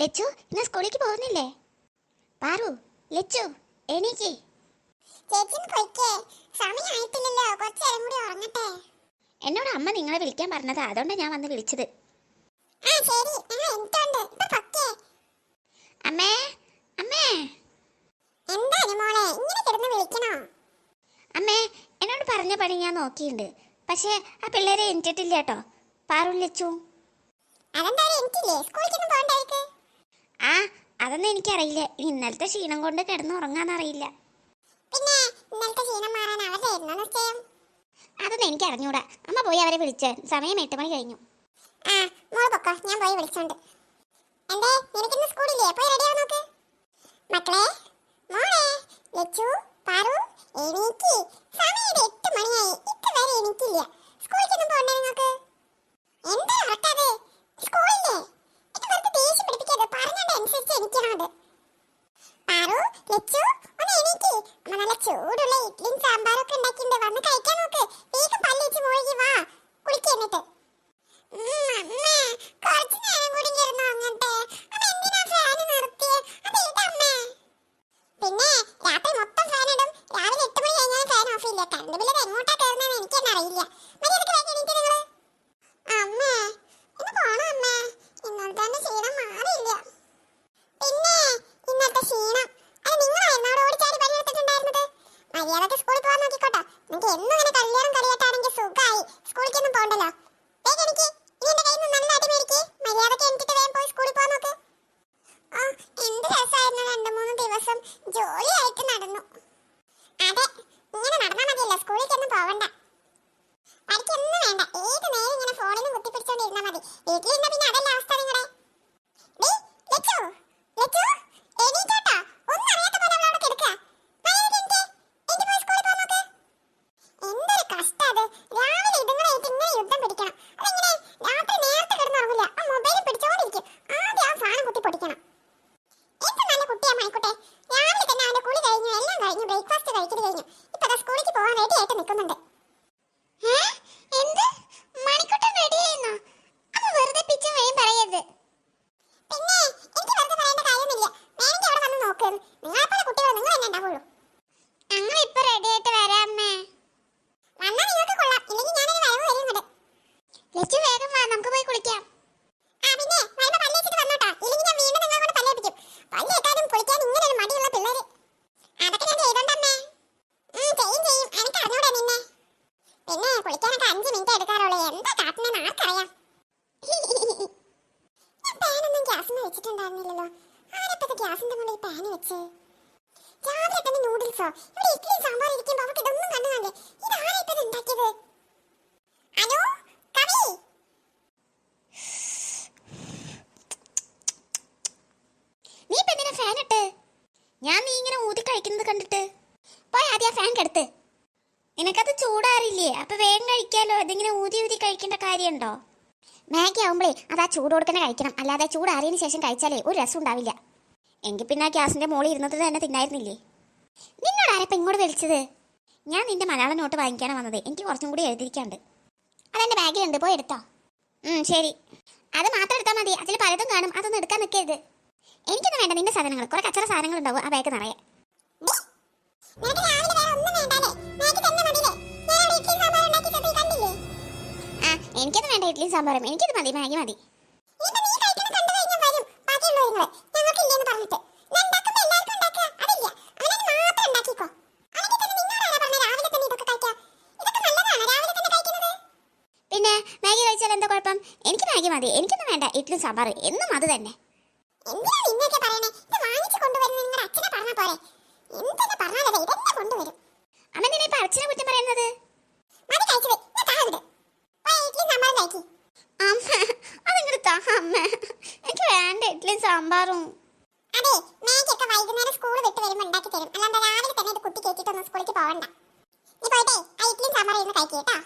ലച്ചു ഇന്ന് സ്കൂളിലേക്ക് പോകുന്നില്ലേ? പാറു ലച്ചു എണീക്ക്. എന്നോട് അമ്മ നിങ്ങളെ വിളിക്കാൻ പറഞ്ഞത്. അതുകൊണ്ടാണ് ഞാൻ വന്ന് വിളിച്ചത്. അമ്മേ അമ്മേ. അമ്മേ എന്നോട് പറഞ്ഞ പണി ഞാൻ നോക്കിയിട്ടുണ്ട്. പക്ഷേ ആ പിള്ളേരെ എനിച്ചിട്ടില്ല കേട്ടോ. പാറു ലച്ചു. അതെന്തായാലും എനിക്കില്ലേ? സ്കൂളിലേക്കൊന്നും പോകണ്ടായിരിക്കും ആ അതൊന്നും എനിക്കറിയില്ല. ഇനി ഇന്നലത്തെ ക്ഷീണം കൊണ്ട് കിടന്ന് ഉറങ്ങാന്നറിയില്ല പിന്നെ ഇന്നലത്തെ ക്ഷീണം മാറാൻ അവരുടെ നിശ്ചയം? അതൊന്നും എനിക്ക് അറിഞ്ഞൂടാ. അമ്മ പോയി അവരെ വിളിച്ച്. സമയം എട്ട് മണി കഴിഞ്ഞു. ആ മോൾ പൊക്കോ. ഞാൻ പോയി വിളിച്ചോണ്ട്. എന്തേ നിനക്കിന്ന് സ്കൂളില്ലേ? പോയി റെഡിയാ നോക്ക്. മക്കളെ മോളെ ലച്ചു പാറു എണീക്ക്. സമയം എട്ട് മണിയായി ഇതുവരെ എണീക്കില്ല സ്കൂളിലേക്കൊന്നും പോകണ്ടേ നിങ്ങൾക്ക് എന്താ ഉറക്കാതെ സ്കൂളില്ലേ ഇത് വെറുതെ ദേഷ്യം പിടിപ്പിക്കാതെ പറഞ്ഞതിന്റെ അനുസരിച്ച് എണീക്കണം അത് പാറു ലച്ചു ഒന്ന് എണീക്ക് അമ്മ നല്ല ചൂടുള്ള ഇഡ്ഡലിയും സാമ്പാറും ഒക്കെ ഉണ്ടാക്കിയിട്ടുണ്ട് വന്ന് കഴിക്കാൻ നോക്ക് വേഗം പല്ലിച്ച് മുഴുകി വാ കുളിക്ക് എന്നിട്ട് ഉം, അമ്മേ, കുറച്ച് നേരം കൂടി കിടന്ന് ഉറങ്ങട്ടെ. അമ്മ എന്തിനാ ഫാൻ നിർത്തിയെ? അതേതാ അമ്മേ? പിന്നെ രാത്രി മൊത്തം ഫാൻ ഇടും രാവിലെ എട്ട് മണി കഴിഞ്ഞാൽ ഫാൻ ഓഫ് ചെയ്യില്ല കറണ്ട് ബില്ല് ഇത് എങ്ങോട്ടാ കയറുന്നതെന്ന് എനിക്ക് തന്നെ അറിയില്ല മര്യാദയ്ക്ക് വേഗം എണീറ്റ് നിങ്ങൾ അമ്മേ ഇന്ന് പോണം അമ്മേ ഇന്നലത്തെ എന്റെ ക്ഷീണം മാറിയില്ല പിന്നെ ഇന്നത്തെ ക്ഷീണം അത് നിങ്ങളായിരുന്നു അവിടെ ഓടിച്ചാടി പണിയെടുത്തിട്ടുണ്ടായിരുന്നത് മര്യാദയ്ക്ക് സ്കൂളിൽ പോകാൻ നോക്കിക്കോട്ടോ നിങ്ങൾക്ക് എന്നും ഇങ്ങനെ കല്യാണം കളിയാട്ടാണെങ്കിൽ സുഖമായി സ്കൂളിലേക്കൊന്നും പോകണ്ടല്ലോ വേഗം എനിക്ക് ഇനി എന്റെ കയ്യിൽ നിന്ന് നല്ല അടി മേടിക്ക് മര്യാദയ്ക്ക് എനിക്കിട്ട് വേഗം പോയി സ്കൂളിൽ പോകാൻ നോക്ക് ആ എന്ത് രസമായിരുന്നു രണ്ട് മൂന്ന് ദിവസം ജോലിയായിട്ട് നടന്നു. അതെ ഇങ്ങനെ നടന്നാ മതിയല്ലോ. സ്കൂളിലേക്കൊന്നും പോവണ്ട. പഠിക്കൊന്നും വേണ്ട. ഏത് നേരം ഇങ്ങനെ ഫോണിലും കുത്തിപ്പിടിച്ചോണ്ടിരുന്നാൽ മതി. വീട്ടിലിരുന്ന പിന്നെ അതല്ല അവസ്ഥ നിങ്ങളുടെ എന്തൊരു ലച്ചു, ലച്ചു, എണീറ്റോട്ടോ. ഒന്നും അറിയാത്ത പോലെ അവൾ അവിടെ കിടക്കാ. മര്യാദയ്ക്ക് എണീറ്റ്. എണീറ്റ് പോയി സ്കൂളിൽ പോകാൻ നോക്ക്. എന്തൊരു കഷ്ടാ അത്. രാവിലെ ഇതുങ്ങളായിട്ട് ഇങ്ങനെ യുദ്ധം പിടിക്കണം. അതെങ്ങനെ? രാത്രി നേരത്തെ കിടന്നുറങ്ങില്ല. ആ മൊബൈൽ പിടിച്ചോണ്ടിരിക്കും. ആദ്യം ആ സാധനം കുത്തി പൊട്ടിക്കണം. എന്ത് നല്ല കുട്ടിയാ മണിക്കുട്ടെ. രാവിലെ തന്നെ അവന്റെ കുളി കഴിഞ്ഞു, എല്ലാം കഴിഞ്ഞു, ബ്രേക്ക്ഫാസ്റ്റ് കഴിക്കൽ കഴിഞ്ഞു. ഇപ്പൊ ദാ സ്കൂളിലേക്ക് പോകാൻ റെഡി. ഏ? എന്ത്? മണിക്കൂട്ടൻ റെഡിയായിരുന്നോ? അമ്മ വെറുതെ പിച്ചും വഴിയും പിന്നെ എനിക്ക് വെറുതെ പറയേണ്ട നോക്ക്. നിങ്ങൾ റെഡി വേഗം വാ നമുക്ക് പോയി കുളിക്കാം ആ പിന്നെ വരുമ്പോ പല്ലേച്ചിട്ട് വന്നോട്ടോ ഇല്ലെങ്കിൽ ഞാൻ വീണ്ടും നിങ്ങളെ കൊണ്ട് പല്ലേപ്പിക്കും പല്ലേക്കാനും കുളിക്കാൻ ഇങ്ങനെ ഒരു മടിയുള്ള പിള്ളേര് അതൊക്കെ ഞാൻ ചെയ്തോണ്ടമ്മേ ഉം, ചെയ്യും ചെയ്യും എനിക്ക് അറിഞ്ഞൂടെ നിന്നെ പിന്നെ കുളിക്കാനൊക്കെ അഞ്ച് മിനിറ്റ് എടുക്കാറുള്ളൂ എന്താ കാട്ടുന്നെന്ന് ആർക്കറിയാം ഞാൻ പാനൊന്നും ഗ്യാസിന് വെച്ചിട്ടുണ്ടായിരുന്നില്ലല്ലോ. ആരപ്പത്തെ ഗ്യാസിന്റെ മുകളിൽ പാന് വെച്ച്? രാവിലെ നൂഡിൽസോ ഇവിടെ ഇഡ്ഡലി സാമ്പാർ ഇരിക്കുമ്പോ അവർക്ക് ഇതൊന്നും കണ്ടു ഇത് ആരാ ഉണ്ടാക്കിയത്? അനു കവി? നീ ഇപ്പൊ ഫാൻ ഇട്ട്? ഞാൻ നീ ഇങ്ങനെ ഊതി കഴിക്കുന്നത് കണ്ടിട്ട്. പോയി ആദ്യം ആ ഫാൻ കെടുത്ത്. നിനക്കത് ചൂടാറില്ലേ? അപ്പൊ വേഗം കഴിക്കാലോ. ഇതിങ്ങനെ ഊതി ഊതി കഴിക്കേണ്ട കാര്യമുണ്ടോ? മാഗി ആവുമ്പളേ അത് ആ ചൂട് തന്നെ കഴിക്കണം. അല്ലാതെ ചൂടാറിയതിന് ശേഷം കഴിച്ചാലേ ഒരു രസം ഉണ്ടാവില്ല. എങ്കിൽ പിന്നെ ആ ഗ്യാസിന്റെ മുകളിൽ ഇരുന്നത് തന്നെ തിന്നായിരുന്നില്ലേ? നിന്നോട് ആരപ്പം ഇങ്ങോട്ട് വിളിച്ചത്? ഞാൻ നിന്റെ മലയാളം നോട്ട് വാങ്ങിക്കാനാണ് വന്നത്. എനിക്ക് കുറച്ചും കൂടി എഴുതിയിരിക്കാണ്ട് അതെന്റെ ബാഗിലുണ്ട്. പോയി എടുത്തോ. ശരി. അത് മാത്രം എടുത്താൽ മതി. അതിൽ പലതും കാണും. അതൊന്നും എടുക്കാൻ നിൽക്കരുത് എനിക്കൊന്നും വേണ്ട. നിന്റെ സാധനങ്ങൾ. കുറെ കച്ചറ സാധനങ്ങൾ ഉണ്ടാവും ആ ബാഗ് നിറയെ. നിനക്ക് വേറെ ഒന്നും കഴിക്കാം. ഇതൊക്കെ നല്ലതാണ്. മതി മാഗി മതി പിന്നെ മാഗി കഴിച്ചാൽ എന്താ കുഴപ്പം? എനിക്ക് മാഗി മതി. എനിക്കൊന്നും വേണ്ട. ഇഡ്ഡലിയും സാമ്പാർ. എന്നും അത് തന്നെ. അമ്മ നിന്നെ ഇപ്പൊ അച്ഛനെ കുറ്റം പറയുന്നത്? മതി ഞാൻ താഴെ ഇഡ്ഡലി സാമ്പാർ അമ്മ അതിങ്ങോട്ട് താ അമ്മ എനിക്ക് വേണ്ട ഇഡ്ഡലിയും സാമ്പാറും. അതെ മാഗിയൊക്കെ വൈകുന്നേരം സ്കൂൾ വിട്ട് വരുമ്പോൾ ഉണ്ടാക്കി തരും. അല്ലാണ്ട് രാവിലെ തന്നെ ഇത് കുട്ടി കേട്ടിട്ടൊന്നും സ്കൂളിലേക്ക് പോകണ്ട നീ പോയിട്ടേ ആ ഇഡ്ഡലിയും സാമ്പാറും ഇരുന്ന് കഴിക്കേട്ടാ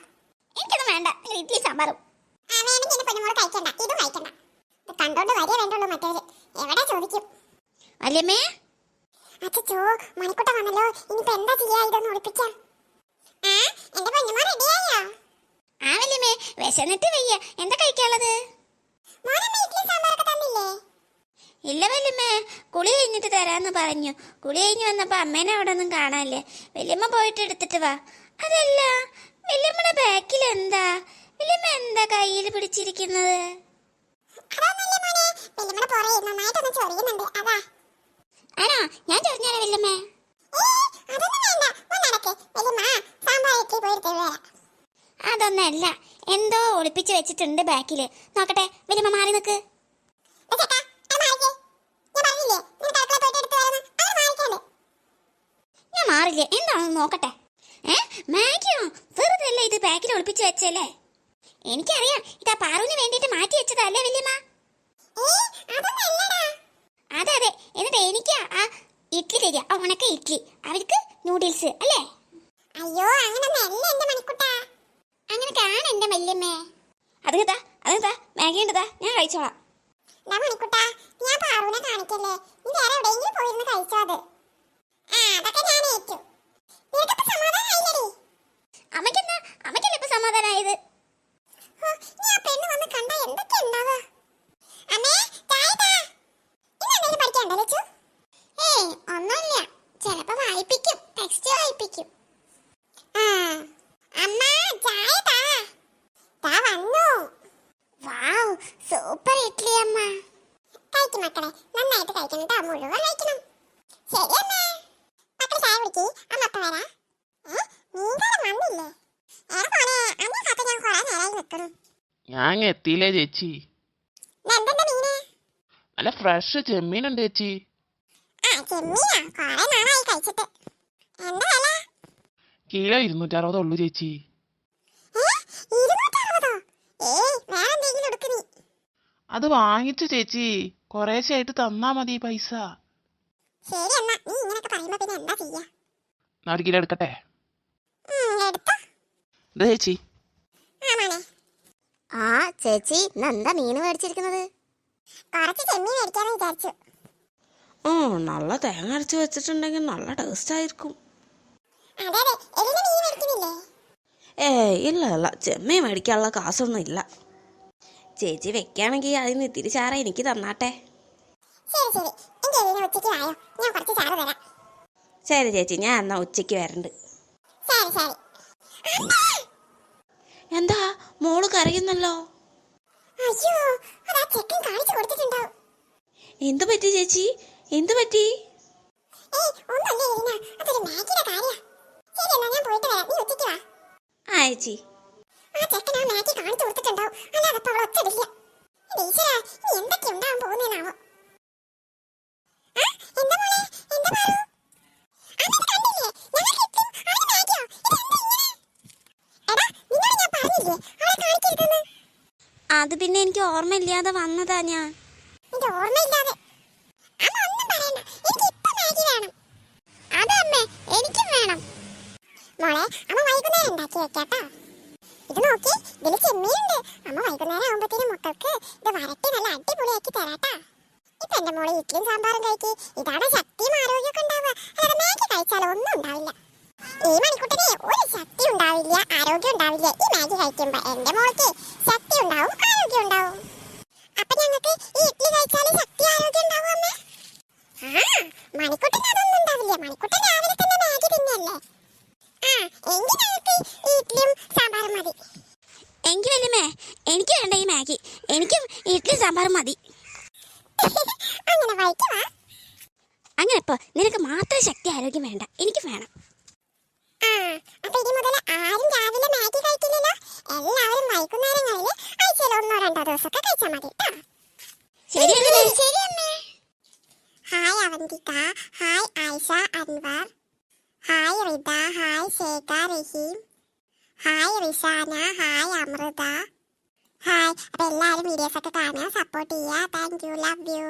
എനിക്കൊന്നും വേണ്ട നിങ്ങൾ ഇഡ്ഡലി സാമ്പാറും. ആ വേണമെങ്കിൽ എന്നെ പൊന്നുമോൾ കഴിക്കണ്ട ഇതും കഴിക്കണ്ട. ഇത് കണ്ടോണ്ട് വരിക വേണ്ടുള്ളൂ മറ്റേത്. എവിടെ ചോദിക്കും? അല്ലമ്മേ അച്ചോ മണിക്കുട്ട വന്നല്ലോ. ഇനിയിപ്പോ എന്താ ചെയ്യാ? ഇതൊന്ന് ഒളിപ്പിക്കാം ആ എന്റെ പൊന്നുമോ റെഡിയായോ ആ വല്യമ്മേ വിശന്നിട്ട് വയ്യ. എന്താ കഴിക്കാനുള്ളത്? ഇല്ല വല്യമ്മേ കുളി കഴിഞ്ഞിട്ട് തരാന്ന് പറഞ്ഞു. കുളി കഴിഞ്ഞ് വന്നപ്പോ അമ്മേനെ അവിടെ ഒന്നും കാണാല്ലേ വല്യമ്മ പോയിട്ട് എടുത്തിട്ട് വാ. അതല്ല വല്യമ്മയുടെ ബാക്കിൽ എന്താ വല്യമ്മ എന്താ കയ്യിൽ പിടിച്ചിരിക്കുന്നത്? ആണോ? ഞാൻ ചൊറിഞ്ഞാലേ വല്യമ്മേ? അതൊന്നും വേണ്ട. നടക്ക് വെല്ലുമ്മ സാമ്പാർ ഇഡ്ഡലി പോയി എടുത്തിട്ട് വരാം അതൊന്നല്ല എന്തോ ഒളിപ്പിച്ച് വെച്ചിട്ടുണ്ട് ബാക്കിൽ. നോക്കട്ടെ വലിയ മാറി ചേട്ടാ ഞാൻ മാറില്ല? അങ്ങനെ എന്താണെന്ന് നോക്കട്ടെ. ഏ മാഗിയോ? വെറുതെ അല്ലേ ഇത് ബാക്കിൽ ഒളിപ്പിച്ച് വെച്ചല്ലേ? എനിക്കറിയാം ആ പാറുവിന് വേണ്ടിയിട്ട് മാറ്റി വെച്ചതല്ലേ വല്യമ്മ? അതെ അതെ. എന്നിട്ട് എനിക്ക് ആ ഇഡ്ഡലി തരിക. ഉണക്ക ഇഡ്ഡലി അവർക്ക് നൂഡിൽസ് അല്ലേ? അയ്യോ അങ്ങനൊന്നും അല്ല എന്റെ മണിക്കുട്ടാ. അങ്ങനെ കാണാൻ എന്റെ വല്യമ്മേ. അത് കേട്ടാ അത് കേട്ടാ. മാഗി ഉണ്ടതാ ഞാൻ കഴിച്ചോളാം. ഞാൻ മണിക്കുട്ടാ ഞാൻ പാറുവിനെ കാണിക്കല്ലേ? നീ വേറെ എവിടെയെങ്കിലും പോയിരുന്ന് കഴിച്ചോ അത്. ആ അതൊക്കെ ഞാൻ ഏറ്റു. നിനക്കിപ്പോ സമാധാനായില്ലേടി അമ്മയ്ക്കെന്താ? അമ്മയ്ക്കല്ലേ ഇപ്പൊ സമാധാനായത്? ഹോ, നീ ആ പെണ്ണ് വന്ന് കണ്ടാ എന്തൊക്കെ ഉണ്ടാവുക? അമ്മേ ചായ താ ഇന്ന് എന്തെങ്കിലും പഠിക്കണ്ടോ ലച്ചു ഏയ് ഒന്നുമില്ല ചിലപ്പോ വായിപ്പിക്കും ടെക്സ്റ്റ് വായിപ്പിക്കും ആ അമ്മ ചായ താ താ വന്നു വാവ് സൂപ്പർ ഇഡ്ഡലി അമ്മ കഴിക്കും മക്കളെ നന്നായിട്ട് കഴിക്കണം കേട്ടോ മുഴുവൻ കഴിക്കണം ശരി അമ്മ വരാ. ഞാൻ എത്തിയില്ലേ ചേച്ചി? നല്ല ഫ്രഷ് ചെമ്മീനുണ്ട് ചേച്ചി. ആ ഇരുന്നൂറ്റി അറുപത് ഉള്ളു കിലോ ചേച്ചി. അത് വാങ്ങിച്ചു ചേച്ചി. കുറേശ്ശായിട്ട് തന്നാ മതി പൈസ. ശരി എന്നാ നീ ഇങ്ങനെയൊക്കെ പറയുമ്പോ പിന്നെ എന്താ ചെയ്യാ? ഒരു കിലോ എടുക്കട്ടെ? ചേച്ചി. ആ ചേച്ചി എന്താ മീൻ മേടിച്ചിരിക്കുന്നത്? ഓ നല്ല തേങ്ങ അരച്ച് വെച്ചിട്ടുണ്ടെങ്കിൽ നല്ല ടേസ്റ്റ് ആയിരിക്കും. ഏ ഇല്ല ഇല്ല. ചെമ്മീൻ മേടിക്കാനുള്ള കാശൊന്നും ഇല്ല. ചേച്ചി വെക്കുകയാണെങ്കിൽ അതിന് ഇത്തിരി ചാറ എനിക്ക് തന്നാട്ടെ. ശരി ശരി. എന്റെ എലിനെ ഉച്ചയ്ക്ക് ആയോ? ഞാൻ കുറച്ച് ചാറ് തരാം. ശരി ചേച്ചി ഞാൻ എന്നാ ഉച്ചയ്ക്ക് വരണ്ട്. എന്താ? മോൾ കരയുന്നല്ലോ. എന്തു പറ്റി ചേച്ചി? എന്തു പറ്റി? മാഗിയുടെ കാര്യ. ശരി എന്നാ ഞാൻ പോയിട്ട് വരാം നീ ഉച്ചയ്ക്ക് വാ ആ ചേച്ചി ആ ചെക്കൻ ആ മാഗി കാണിച്ചു കൊടുത്തിട്ടുണ്ടാവും അല്ലാതെ അപ്പൊ അവൾ ഒച്ചടില്ല ഈശ്വര ഇനി എന്തൊക്കെ ഉണ്ടാവാൻ പോകുന്നേനാവോ ആ, എന്താ മോളെ എന്താ പാറു അമ്മ ഇത് കണ്ടില്ലേ ഞങ്ങൾക്ക് ഇട്ടും അവന് മാഗിയോ ഇതെന്താ ഇങ്ങനെ എടാ നിന്നോട് ഞാൻ പറഞ്ഞില്ലേ അവളെ കാണിക്കരുതെന്ന് അത് പിന്നെ എനിക്ക് ഓർമ്മയില്ലാതെ വന്നതാ ഞാൻ. ഓർമ്മയില്ലാതെ. എനിക്ക് വേണം. അമ്മ വെക്കാട്ടോ. ഇത് അമ്മ വൈകുന്നേരം ഇത് നല്ല അടിപൊളിയാക്കി കഴിക്കി. ഇതാണ് ശക്തിയും ആരോഗ്യമൊക്കെ ഉണ്ടാവുക. അല്ലാതെ മാഗി കഴിച്ചാൽ ഒന്നും ഉണ്ടാവില്ല. ഈ മണിക്കൂട്ടിന് ഒരു ശക്തി ഉണ്ടാവില്ല ആരോഗ്യം ഉണ്ടാവില്ല. ഈ മാഗി കഴിക്കുമ്പോ എന്റെ മോൾക്ക് ശക്തി ഉണ്ടാവും ആരോഗ്യം ഉണ്ടാവും. അപ്പൊ ഞങ്ങൾക്ക് ഈ ഇഡ്ഡലി കഴിച്ചാൽ ശക്തി ആരോഗ്യം ഉണ്ടാവും അമ്മ? ആ മണിക്കുട്ടൻ അതൊന്നും ഉണ്ടാവില്ല. മണിക്കുട്ടൻ രാവിലെ തന്നെ മാഗി തിന്നല്ലേ? ആ എങ്കിൽ ഞങ്ങൾക്ക് ഈ ഇഡ്ഡലിയും സാമ്പാറും മതി. വല്യമ്മേ എനിക്ക് വേണ്ട ഈ മാഗി എനിക്കും ഇഡ്ഡലി സാമ്പാറും മതി. അങ്ങനെ വഴിക്കുവാ അങ്ങനെ ഇപ്പോ നിനക്ക് മാത്രം ശക്തി ആരോഗ്യം വേണ്ട. എനിക്ക് വേണം. അപ്പൊ ഇനി മുതൽ ആരും രാവിലെ മാഗി കഴിക്കില്ലല്ലോ. എല്ലാവരും വൈകുന്നേരങ്ങളിൽ ആഴ്ചയിൽ ഒന്നോ രണ്ടോ ദിവസമൊക്കെ കഴിച്ചാൽ മതി hi Avanthika. Hi Ayisha Anwar. Hi Rida hi Shekha Raheem. Hi Rishana. Hi Amrutha. Hi. അപ്പൊ എല്ലാവരും വീഡിയോസ് ഒക്കെ കാണുക സപ്പോർട്ട് ചെയ്യുക. Thank you love you